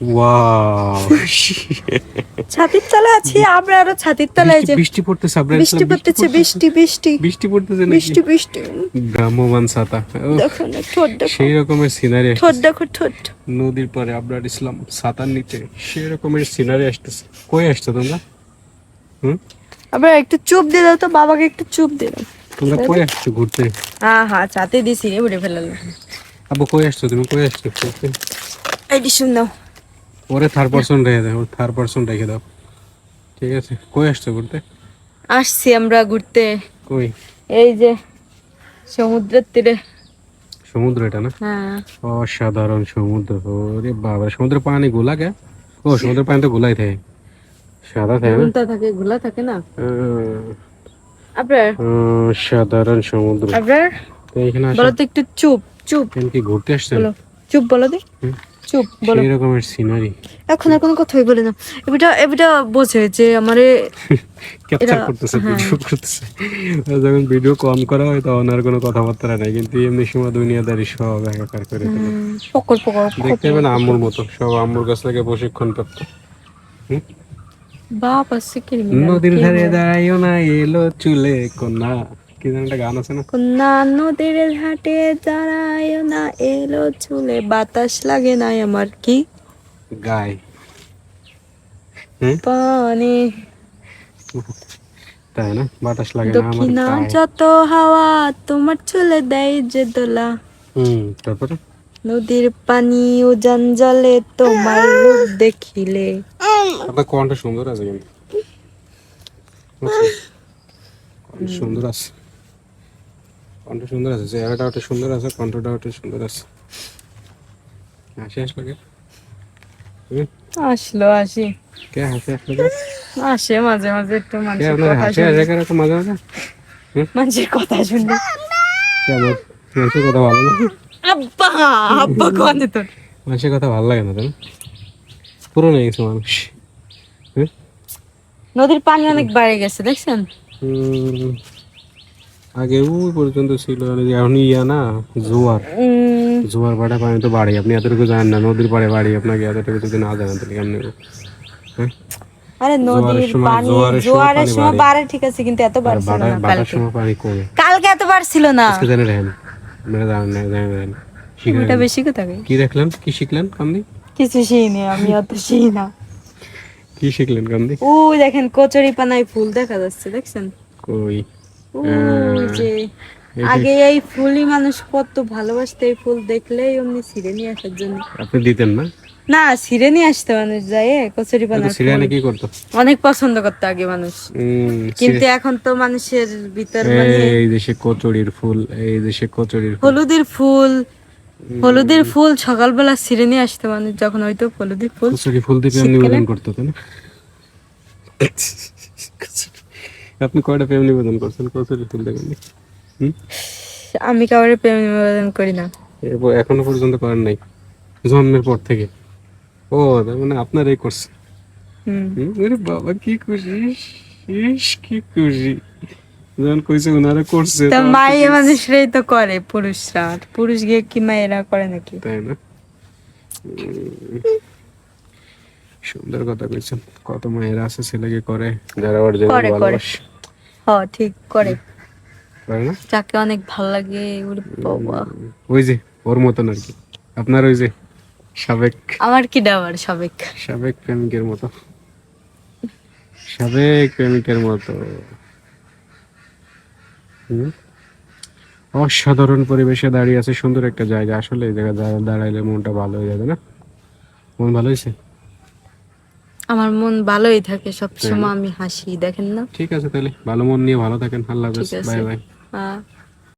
Wow ছাতির তলায় আছি আমরা আরও ছাতির তলায় যে বৃষ্টি পড়তেছে আপনার বৃষ্টি পড়তেছে বৃষ্টি বৃষ্টি। বৃষ্টি পড়তেছে বৃষ্টি নাকি? বৃষ্টি ভ্রাম্যমান ছাতা। ও, দেখো না ঠোঁট দেখো। সেই রকমের সিনারি ঠোঁট দেখো ঠোঁট। নদীর পরে আবরার ইসলাম ছাতার নিচে সেই রকমের সিনারি আসতেছে। কই আসছো তোমরা? হুম? আবার একটু চুপ দিয়ে দাও তো বাবাকে একটু চুপ দিয়ে দাও। তোমরা কই আসছো ঘুরতে? হ্যাঁ হ্যাঁ ছাতে দিছি রে উড়ে ফেলাল। আবু কই আসছো তুমি? কই আসছো ঘুরতে? এইটি শুন দাও ওরে থার্ড পার্সন রেখে দাও থার্ড পার্সন রেখে দাও ঠিক আছে? কই আসছো ঘুরতে? আসছি আমরা ঘুরতে। কই? এই যে সমুদ্রের তীরে। সমুদ্র এটা না? হ্যাঁ। অসাধারণ সমুদ্র। ওরে বাবা সমুদ্রের পানি গোলা কে? ও সমুদ্রের পানি তো গোলাই থাকে। সাদা থাকে না? থাকে ঘোলা থাকে না? আপনার অসাধারণ সমুদ্র। আপনার এখানে বলো তো একটু চুপ চুপ। কি ঘুরতে আসছেন? বলো চুপ বলো দি। চুপ বলো। সেই রকমের সিনারি এখন আর কোনো কথাই বলে না। এটা এটা বোঝে যে আমারে ক্যাপচার করতেছে হ্যাঁ। ভিডিও করতেছে। যখন ভিডিও কম করা হয় তখন আর কোনো কথাবার্তা নাই কিন্তু এমনি সময় দুনিয়াদারি সব একাকার করে পকর পকর দেখতে পাবেন আম্মুর মতো সব আম্মুর কাছ থেকে প্রশিক্ষণ প্রাপ্ত বাপ আছে কি নদীর ধারে দাঁড়াইও না এলো চুলে কন্যা। কি যেন একটা গান আছে না? নদীর ঘাটে দাঁড়ায় না এলো চুলে বাতাস লাগে না আমার কি? গায়। পানি। তাই না? বাতাস লাগে না আমার গায়ে। যত হাওয়া তোমার চুলে দেয় যে দোলা। হুম তারপরে? নদীর পানি ও জঞ্জলে তোমার রূপ দেখিলে। আপনার কণ্ঠ সুন্দর আছে কিন্তু। সুন্দর আছে। কণ্ঠ সুন্দর আছে চেহারাটা ওটা সুন্দর আছে কণ্ঠটা ওটা সুন্দর আছে। হাসি আসলো আসি। কে হাসি আসলো আসে মাঝে মাঝে একটু মানুষের কথা হাসি আসে কেন মাঝে মাঝে? মানুষের কথা শুনলে কে আমার মানুষের কথা ভালো না আব্বা আব্বা তোর? মানুষের কথা ভালো লাগে না তাই পুরনো হয়ে গেছে মানুষ? নদীর পানি অনেক বেড়ে গেছে দেখছেন? হুম, আগে ওই পর্যন্ত ছিল এখন ইয়া না জোয়ার। জোয়ার পাড়ে পানি তো বাড়ি আপনি এতটুকু জানেন না নদীর পাড়ে বাড়ি আপনাকে এতটুকু যদি না জানেন তাহলে কেমন হ্যাঁ? আরে নদীর পানি জোয়ারের সময় জোয়ারের পানি সময় বাড়ে। বাড়ে ঠিক আছে কিন্তু এত বাড়ছিল না কালকে। সময় পানি কমে। কালকে এত বাড়ছিল না। আজকে জানে রেহেন। মেরে জানেন না জানেন ওটা বেশি কথা কি দেখলেন? কি শিখলেন কামদি? কিছু শিখিনি আমি অত শিখি না কি শিখলেন কামদি? ও দেখেন কচুরি পানায় ফুল দেখা যাচ্ছে দেখছেন? কই? যে আগে এই ফুলই মানুষ কত ভালোবাসতো এই ফুল দেখলেই অমনি ছিঁড়ে নিয়ে আসার জন্য। আপনি দিতেন না? না ছিঁড়ে নিয়ে আসতো মানুষ যায় কচুরি সিরিয়ানে কি করতো? অনেক পছন্দ করতো আগে মানুষ। কিন্তু এখন তো মানুষের ভিতর মানে এই দেশে কচুরির ফুল এই দেশে কচুরির হলুদের ফুল হলুদের ফুল সকালবেলা ছিঁড়ে নিয়ে আসতো মানুষ যখন হয়তো হলুদের ফুল কচুরি ফুল দিয়ে প্রেম নিবেদন করতো তাই না? আপনি কয়টা প্রেম নিবেদন করছেন? কচুরি ফুল দেখেন হুম? আমি কাউরে প্রেম নিবেদন করি না। এখনও পর্যন্ত করেন নাই। জন্মের পর থেকে। ও তার মানে আপনারাই করছে ওরে বাবা কি খুশি। ইস কি খুশি। যখন কইছে ওনারা করছে তা মায়ে মানুষরাই তো করে পুরুষরা। পুরুষ গিয়ে কি মায়েরা করে নাকি? তাই না? সুন্দর কথা কইছেন। কত মায়েরা আছে ছেলেকে করে যারা ওর জন্য করে, করে। ভালোবাসে। হ ঠিক করে। যাকে অনেক ভালো লাগে ওরে বাবা। ওই যে ওর মতন আর কি। আপনার ওই যে সাবেক আমার কি ডাবার সাবেক? সাবেক প্রেমিকের মতো। সাবেক প্রেমিকের মতো। অসাধারণ পরিবেশে দাঁড়িয়ে আছে সুন্দর একটা জায়গা। আসলে এই জায়গা দাঁড়া- দাঁড়াইলে মনটা ভালো হয়ে যাবে না? মন ভালো হয়েছে? আমার মন ভালোই থাকে সবসময় আমি হাসি দেখেন না? ঠিক আছে তাহলে ভালো মন নিয়ে ভালো থাকেন আল্লাহ হাফেজ বাই বাই।